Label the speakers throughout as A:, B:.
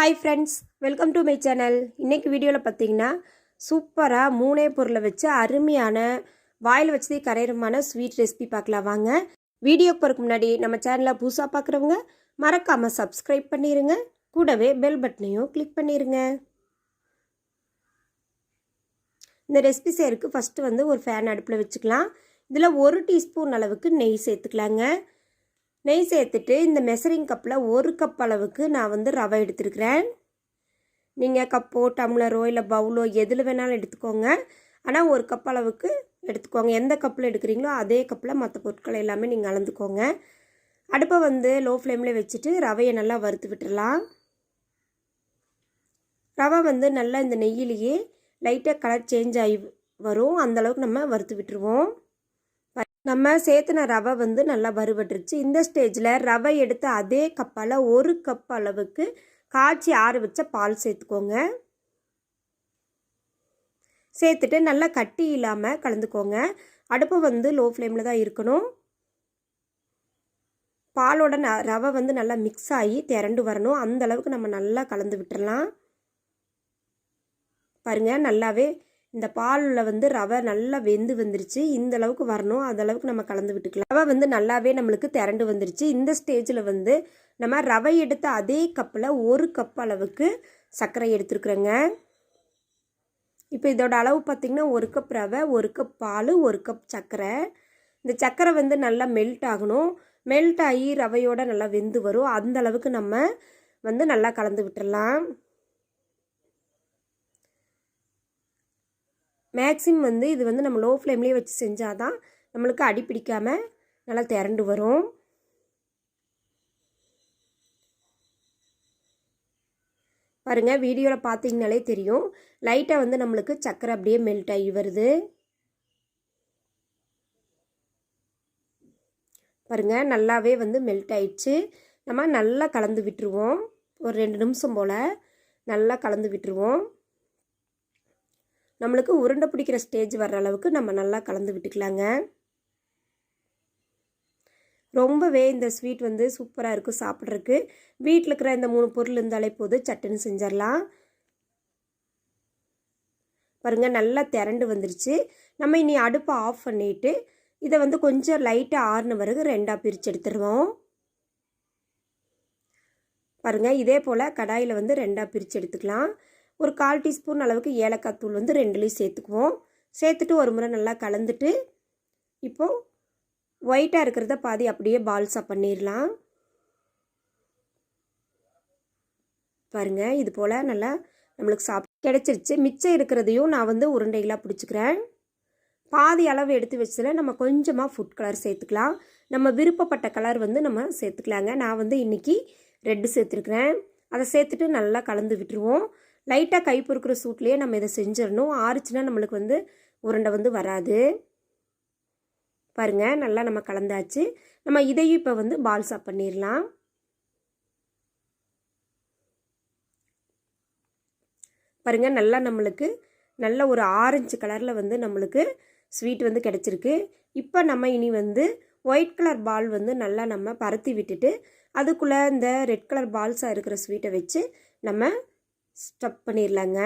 A: Hi friends welcome to my channel இன்றைக்கி வீடியோவில் பார்த்தீங்கன்னா சூப்பராக மூணே பொருளை வச்சு அருமையான வாயில் வச்சதே கரையிறமான ஸ்வீட் ரெசிபி பார்க்கலாம் வாங்க. வீடியோக்கு போகிறதுக்கு முன்னாடி நம்ம சேனலை புதுசாக பார்க்குறவங்க மறக்காமல் சப்ஸ்கிரைப் பண்ணிடுங்க கூடவே பெல் பட்டனையும் கிளிக் பண்ணிடுங்க இந்த ரெசிபி செய்யறதுக்கு ஃபஸ்ட்டு வந்து ஒரு ஃபேன் அடுப்பில் வச்சுக்கலாம். இதில் ஒரு டீஸ்பூன் அளவுக்கு நெய் சேர்த்துக்கலாங்க. நெய் சேர்த்துட்டு இந்த மெசரிங் கப்பில் ஒரு கப் அளவுக்கு நான் வந்து ரவை எடுத்துருக்கிறேன். நீங்கள் கப்போ டம்ளரோ இல்லை பவுலோ எதில் வேணாலும் எடுத்துக்கோங்க. ஆனால் ஒரு கப் அளவுக்கு எடுத்துக்கோங்க. எந்த கப்பில் எடுக்கிறீங்களோ அதே கப்பில் மற்ற பொருட்களை எல்லாமே நீங்கள் அளந்துக்கோங்க. அடுப்பை வந்து லோ ஃப்ளேமில் வச்சுட்டு ரவையை நல்லா வறுத்து விட்டுடலாம் ரவை வந்து நல்லா இந்த நெய்யிலேயே லைட்டாக கலர் சேஞ்ச் ஆகி வரும். அந்தளவுக்கு நம்ம வறுத்து விட்டுருவோம். நம்ம சேர்த்துன ரவை வந்து நல்லா வறுபட்டுருச்சு. இந்த ஸ்டேஜில் ரவை எடுத்து அதே கப்பால் ஒரு கப் அளவுக்கு காய்ச்சி ஆற வச்ச பால் சேர்த்துக்கோங்க சேர்த்துட்டு நல்லா கட்டி இல்லாமல் கலந்துக்கோங்க. அடுப்பு வந்து லோ ஃப்ளேமில் தான் இருக்கணும். பாலோட ந ரவை வந்து நல்லா மிக்ஸ் ஆகி திரண்டு வரணும். அந்த அளவுக்கு நம்ம நல்லா கலந்து விட்டுறலாம். பாருங்கள் நல்லாவே இந்த பாலில் வந்து ரவை நல்லா வெந்து வந்துருச்சு. இந்த அளவுக்கு வரணும். அந்த அளவுக்கு நம்ம கலந்து விட்டுக்கலாம். ரவை வந்து நல்லாவே நம்மளுக்கு திரண்டு வந்துருச்சு. இந்த ஸ்டேஜில் வந்து நம்ம ரவை எடுத்த அதே கப்பில் ஒரு கப் அளவுக்கு சர்க்கரை எடுத்துருக்குறோங்க. இப்போ இதோட அளவு பார்த்திங்கன்னா ஒரு கப் ரவை ஒரு கப் பால் ஒரு கப் சர்க்கரை. இந்த சர்க்கரை வந்து நல்லா மெல்ட் ஆகணும். மெல்ட் ஆகி ரவையோட நல்லா வெந்து வரும். அந்த அளவுக்கு நம்ம வந்து நல்லா கலந்து விட்டுடலாம் மேக்ஸிமம் வந்து இது வந்து நம்ம லோ ஃப்ளேம்லேயே வச்சு செஞ்சால் தான் நம்மளுக்கு அடி பிடிக்காமல் நல்லா திரண்டு வரும். பாருங்கள் வீடியோவில் பார்த்தீங்கனாலே தெரியும். லைட்டாக வந்து நம்மளுக்கு சக்கரை அப்படியே மெல்ட் ஆகி வருது. பாருங்கள் நல்லாவே வந்து மெல்ட் ஆயிடுச்சு. நம்ம நல்லா கலந்து விட்டுருவோம். ஒரு ரெண்டு நிமிஷம் போல் நல்லா கலந்து விட்டுருவோம். நம்மளுக்கு உருண்டை பிடிக்கிற ஸ்டேஜ் வர்ற அளவுக்கு நம்ம நல்லா கலந்து விட்டுக்கலாங்க. ரொம்பவே இந்த ஸ்வீட் வந்து சூப்பராக இருக்கும் சாப்பிட்றதுக்கு. வீட்டில் இருக்கிற இந்த மூணு பொருள் இருந்தாலே போது சட்டுன்னு செஞ்சிடலாம். பாருங்கள் நல்லா திரண்டு வந்துருச்சு. நம்ம இனி அடுப்பை ஆஃப் பண்ணிவிட்டு இதை வந்து கொஞ்சம் லைட்டாக ஆறுன பிறகு ரெண்டாக பிரித்து எடுத்துருவோம். பாருங்கள் இதே போல் கடாயில் வந்து ரெண்டாக பிரித்து எடுத்துக்கலாம். ஒரு கால் டீஸ்பூன் அளவுக்கு ஏலக்காய் தூள் வந்து ரெண்டுலேயும் சேர்த்துக்குவோம். சேர்த்துட்டு ஒரு முறை நல்லா கலந்துட்டு இப்போது ஒயிட்டாக இருக்கிறத பாதி அப்படியே பால்ஸாக பண்ணிடலாம் பாருங்கள் இது போல் நல்லா நம்மளுக்கு சாப் கிடச்சிருச்சு. மிச்சம் இருக்கிறதையும் நான் வந்து உருண்டைகளாக பிடிச்சிக்கிறேன். பாதி அளவு எடுத்து வச்சதில் நம்ம கொஞ்சமாக ஃபுட் கலர் சேர்த்துக்கலாம். நம்ம விருப்பப்பட்ட கலர் வந்து நம்ம சேர்த்துக்கலாங்க. நான் வந்து இன்றைக்கி ரெட்டு சேர்த்துருக்குறேன். அதை சேர்த்துட்டு நல்லா கலந்து விட்டுருவோம். லைட்டாக கை பொறுக்கிற சூட்லேயே நம்ம இதை செஞ்சிடணும். ஆறுச்சுன்னா நம்மளுக்கு வந்து உருண்டை வந்து வராது. பாருங்கள் நல்லா நம்ம கலந்தாச்சு. நம்ம இதையும் இப்போ வந்து பால்சா பண்ணிடலாம். பாருங்கள் நல்லா நம்மளுக்கு நல்ல ஒரு ஆரஞ்சு கலரில் வந்து நம்மளுக்கு ஸ்வீட் வந்து கிடச்சிருக்கு. இப்போ நம்ம இனி வந்து ஒயிட் கலர் பால் வந்து நல்லா நம்ம பரத்தி விட்டுட்டு அதுக்குள்ளே இந்த ரெட் கலர் பால்ஸாக இருக்கிற ஸ்வீட்டை வச்சு நம்ம ஸ்டப் பண்ணிடலாங்க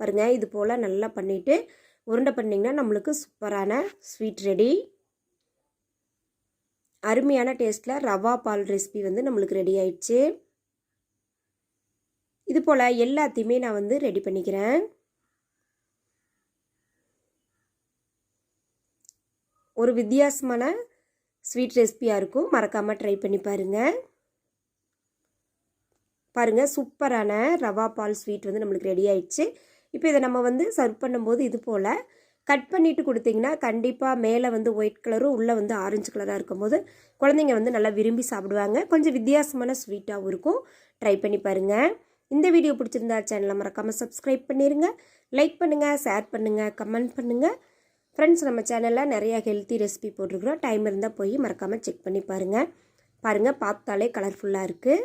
A: பாருங்கள் இது போல் நல்லா பண்ணிவிட்டு உருண்டை பண்ணிங்கன்னா நம்மளுக்கு சூப்பரான ஸ்வீட் ரெடி அருமையான டேஸ்ட்டில் ரவா பால் ரெசிபி வந்து நம்மளுக்கு ரெடி ஆயிடுச்சு. இது போல் எல்லாத்தையுமே நான் வந்து ரெடி பண்ணிக்கிறேன். ஒரு வித்தியாசமான ஸ்வீட் ரெசிபியாக இருக்கும். மறக்காமல் ட்ரை பண்ணி பாருங்கள் பாருங்கள் சூப்பரான ரவா பால் ஸ்வீட் வந்து நம்மளுக்கு ரெடி ஆயிடுச்சு. இப்போ இதை நம்ம வந்து சர்வ் பண்ணும்போது இது போல் கட் பண்ணிவிட்டு கொடுத்தீங்கன்னா கண்டிப்பாக மேலே வந்து ஒயிட் கலரும் உள்ளே வந்து ஆரஞ்சு கலராக இருக்கும்போது குழந்தைங்க வந்து நல்லா விரும்பி சாப்பிடுவாங்க. கொஞ்சம் வித்தியாசமான ஸ்வீட்டாகவும் இருக்கும். ட்ரை பண்ணி பாருங்கள் இந்த வீடியோ பிடிச்சிருந்தா சேனலை மறக்காமல் சப்ஸ்கிரைப் பண்ணிடுங்க லைக் பண்ணுங்கள் ஷேர் பண்ணுங்கள் கமெண்ட் பண்ணுங்கள் ஃப்ரெண்ட்ஸ் நம்ம சேனலில் நிறையா ஹெல்த்தி ரெசிபி போட்டிருக்கிறோம். டைம் இருந்தால் போய் மறக்காமல் செக் பண்ணி பாருங்கள் பாருங்கள் பார்த்தாலே கலர்ஃபுல்லாக இருக்குது